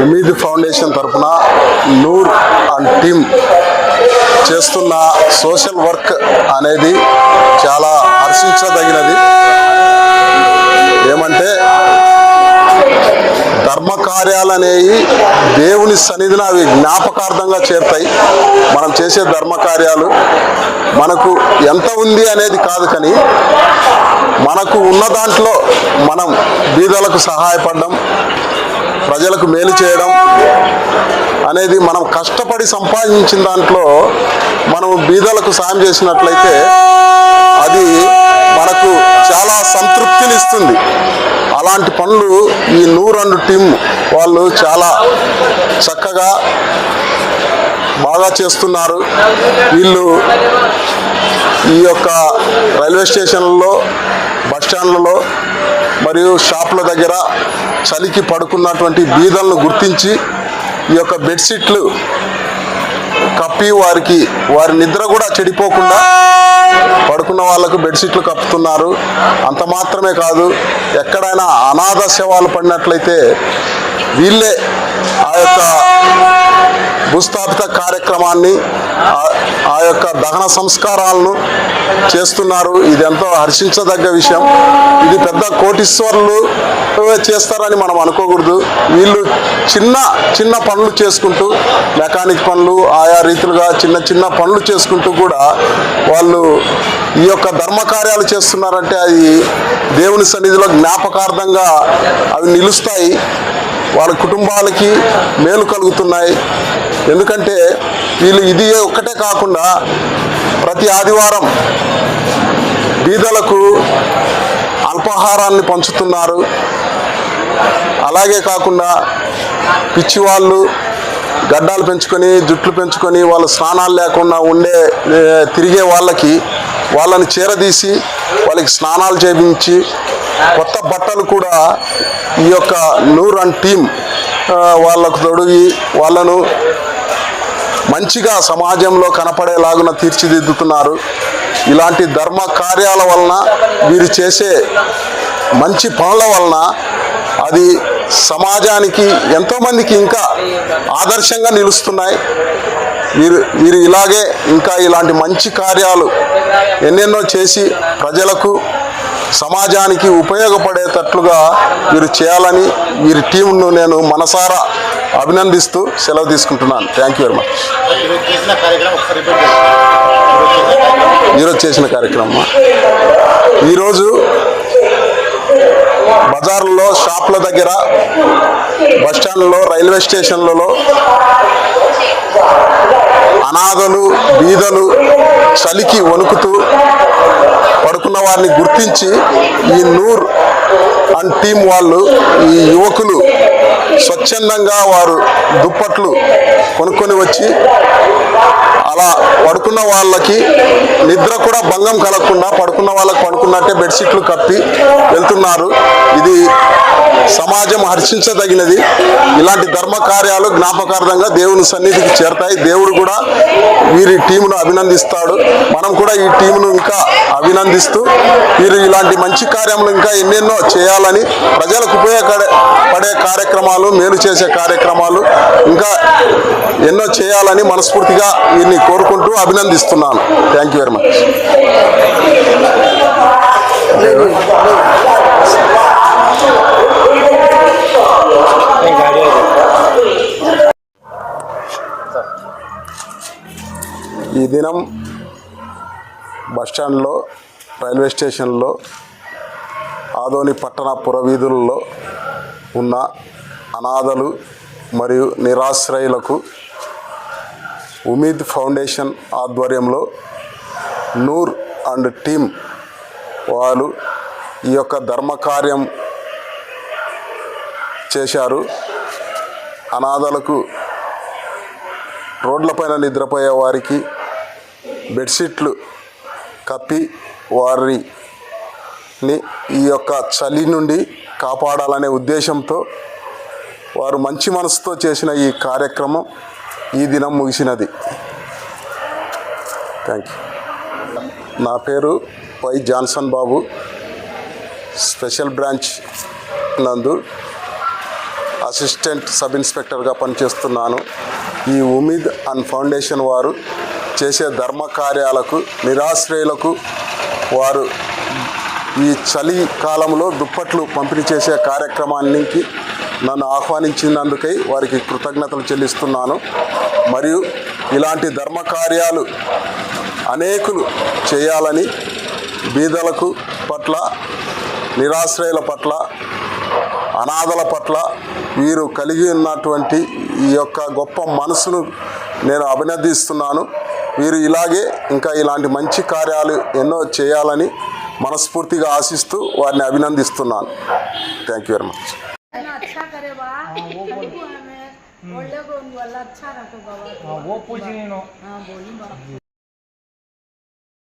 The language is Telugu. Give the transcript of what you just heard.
ఉమీద్ ఫౌండేషన్ తరఫున నూర్ అండ్ టీమ్ చేస్తున్న సోషల్ వర్క్ అనేది చాలా హర్షించదగినది. ఏమంటే ధర్మ కార్యాలు అనేవి దేవుని సన్నిధిని అవి జ్ఞాపకార్థంగా చేరుతాయి. మనం చేసే ధర్మ కార్యాలు మనకు ఎంత ఉంది అనేది కాదు కానీ మనకు ఉన్న దాంట్లో మనం బీదలకు సహాయపడడం ప్రజలకు మేలు చేయడం అనేది మనం కష్టపడి సంపాదించిన దాంట్లో మనం బీదలకు సాయం చేసినట్లయితే అది మనకు చాలా సంతృప్తిని ఇస్తుంది. అలాంటి పనులు ఈ నూర్ అండ్ టీమ్ వాళ్ళు చాలా చక్కగా బాగా చేస్తున్నారు. వీళ్ళు ఈ యొక్క రైల్వే స్టేషన్లలో బస్ స్టాండ్లలో మరియు షాప్ల దగ్గర చలికి పడుకున్నటువంటి బీదలను గుర్తించి ఈ యొక్క బెడ్షీట్లు కప్పి వారికి వారి నిద్ర కూడా చెడిపోకుండా పడుకున్న వాళ్ళకు బెడ్షీట్లు కప్పుతున్నారు. అంత మాత్రమే కాదు ఎక్కడైనా అనాథ శవాలు పడినట్లయితే వీళ్ళే ఆ యొక్క భూస్థాపిత కార్యక్రమాన్ని యొక్క దహన సంస్కారాలను చేస్తున్నారు. ఇది ఎంతో హర్షించదగ్గ విషయం. ఇది పెద్ద కోటీశ్వరులు చేస్తారని మనం అనుకోకూడదు. వీళ్ళు చిన్న చిన్న పనులు చేసుకుంటూ మెకానిక్ పనులు ఆయా రీతిలుగా చిన్న చిన్న పనులు చేసుకుంటూ కూడా వాళ్ళు ఈ యొక్క ధర్మ కార్యాలు చేస్తున్నారంటే అది దేవుని సన్నిధిలో జ్ఞాపకార్థంగా అవి నిలుస్తాయి. వాళ్ళ కుటుంబాలకి మేలు కలుగుతున్నాయి. ఎందుకంటే వీళ్ళు ఇది ఒక్కటే కాకుండా ప్రతి ఆదివారం బీదలకు అల్పాహారాన్ని పంచుతున్నారు. అలాగే కాకుండా పిచ్చివాళ్ళు గడ్డాలు పెంచుకొని జుట్లు పెంచుకొని వాళ్ళు స్నానాలు లేకుండా ఉండే తిరిగే వాళ్ళకి వాళ్ళని చేరదీసి వాళ్ళకి స్నానాలు చేయించి కొత్త బట్టలు కూడా ఈ యొక్క నూర్ అండ్ టీమ్ వాళ్ళకు తొడిగి వాళ్ళను మంచిగా సమాజంలో కనపడేలాగున తీర్చిదిద్దుతున్నారు. ఇలాంటి ధర్మ కార్యాల వలన వీరు చేసే మంచి పనుల వలన అది సమాజానికి ఎంతోమందికి ఇంకా ఆదర్శంగా నిలుస్తున్నాయి. వీరు వీరు ఇలాగే ఇంకా ఇలాంటి మంచి కార్యాలు ఎన్నెన్నో చేసి ప్రజలకు సమాజానికి ఉపయోగపడేటట్లుగా వీరు చేయాలని వీరి టీంను నేను మనసారా అభినందిస్తూ సెలవు తీసుకుంటున్నాను. థ్యాంక్ యూ వెరీ మచ్ ఈరోజు చేసిన కార్యక్రమం. ఈరోజు బజార్లో షాప్ల దగ్గర బస్టాండ్లో రైల్వే స్టేషన్లలో అనాథలు బీదలు చలికి వణుకుతూ పడుకున్న వారిని గుర్తించి ఈ నూర్ అండ్ టీం వాళ్ళు ఈ యువకులు స్వచ్ఛందంగా వారు దుప్పట్లు కొనుక్కొని వచ్చి అలా పడుకున్న వాళ్ళకి నిద్ర కూడా భంగం కలగకుండా పడుకున్న వాళ్ళకి పడుకున్నట్టే బెడ్షీట్లు కప్పి వెళ్తున్నారు. ఇది సమాజం హర్షించదగినది. ఇలాంటి ధర్మ కార్యాలు జ్ఞాపకార్థంగా దేవుని సన్నిధికి చేరతాయి. దేవుడు కూడా వీరి టీమును అభినందిస్తాడు. మనం కూడా ఈ టీమును ఇంకా అభినందిస్తూ వీరు ఇలాంటి మంచి కార్యములు ఇంకా ఎన్నెన్నో చేయాలని ప్రజలకు ఉపయోగపడే పడే కార్యక్రమాలు మేలు చేసే కార్యక్రమాలు ఇంకా ఎన్నో చేయాలని మనస్ఫూర్తిగా వీరిని కోరుకుంటూ అభినందిస్తున్నాను. థ్యాంక్ యూ వెరీ మచ్ ఈ దినం బస్టాండ్లో రైల్వే స్టేషన్లో ఆదోని పట్టణ పురవీధుల్లో ఉన్న అనాథలు మరియు నిరాశ్రయులకు ఉమీద్ ఫౌండేషన్ ఆధ్వర్యంలో నూర్ అండ్ టీమ్ వారు ఈ యొక్క ధర్మకార్యం చేశారు. అనాథలకు రోడ్లపైన నిద్రపోయే వారికి బెడ్షీట్లు కప్పి వారిని ఈ యొక్క చలి నుండి కాపాడాలనే ఉద్దేశంతో వారు మంచి మనసుతో చేసిన ఈ కార్యక్రమం ఈ దినం ముగిసినది. థ్యాంక్ యూ నా పేరు Y Johnson Babu. Special branch నందు అసిస్టెంట్ సబ్ ఇన్స్పెక్టర్గా పనిచేస్తున్నాను. ఈ ఉమీద్ అండ్ ఫౌండేషన్ వారు చేసే ధర్మ కార్యాలకు నిరాశ్రయులకు వారు ఈ చలి కాలంలో దుప్పట్లు పంపిణీ చేసే కార్యక్రమానికి నన్ను ఆహ్వానించినందుకై వారికి కృతజ్ఞతలు చెల్లిస్తున్నాను. మరియు ఇలాంటి ధర్మ కార్యాలు అనేకులు చేయాలని బీదలకు పట్ల నిరాశ్రయుల పట్ల అనాథల పట్ల వీరు కలిగి ఉన్నటువంటి ఈ యొక్క గొప్ప మనసును నేను అభినందిస్తున్నాను. వీరు ఇలాగే ఇంకా ఇలాంటి మంచి కార్యాలు ఎన్నో చేయాలని మనస్ఫూర్తిగా ఆశిస్తూ వారిని అభినందిస్తున్నాను. థ్యాంక్ యూ వెరీ మచ్ अच्छा करे बा हमको हमें बोले को अच्छा रखो बाबा हाँ, वो पूछ रही नो हाँ बोली बा